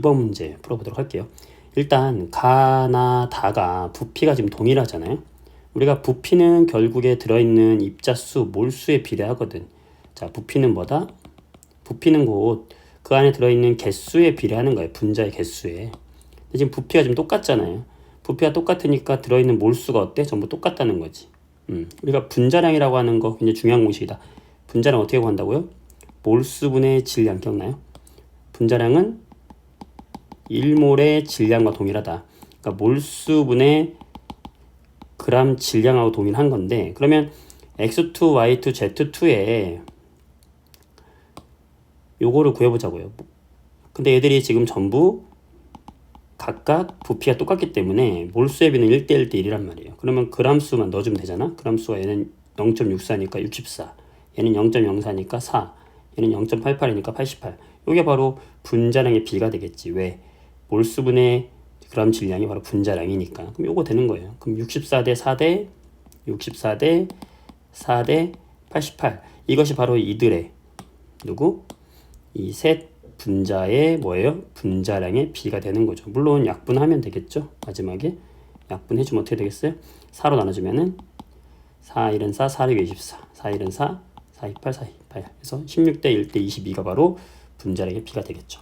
2번 문제 풀어보도록 할게요. 일단 가나 다가 부피가 지금 동일하잖아요. 우리가 부피는 결국에 들어있는 입자수 몰수에 비례하거든. 자, 부피는 뭐다? 부피는 곧 그 안에 들어있는 개수에 비례하는 거예요. 분자의 개수에. 근데 지금 부피가 지금 똑같잖아요. 부피가 똑같으니까 들어있는 몰수가 어때? 전부 똑같다는 거지. 음, 우리가 분자량이라고 하는 거 굉장히 중요한 공식이다. 분자량 어떻게 구한다고요? 몰수분의 질량 기억나요? 분자량은 1몰의 질량과 동일하다. 그러니까 몰수분의 그람 질량하고 동일한 건데 그러면 x2, y2, z2에 요거를 구해보자고요. 근데 얘들이 지금 전부 각각 부피가 똑같기 때문에 몰수의 비는 1대1 대 1이란 말이에요. 그러면 그람 수만 넣어주면 되잖아. 그람 수가 얘는 0.64니까 64, 얘는 0.04니까 4, 얘는 0.88이니까 88. 이게 바로 분자량의 비가 되겠지. 왜? 몰수분의 그람 질량이 바로 분자량이니까. 그럼 요거 되는 거예요. 그럼 64대 4대 64대 4대 88. 이것이 바로 이들의 누구? 이 셋 분자의 뭐예요? 분자량의 비가 되는 거죠. 물론 약분하면 되겠죠. 마지막에 약분해주면 어떻게 되겠어요? 4로 나눠주면은 4, 1은 4, 4, 6, 24. 4, 1은 4, 4, 2, 8, 4, 2, 8. 그래서 16대 1대 22가 바로 분자량의 비가 되겠죠.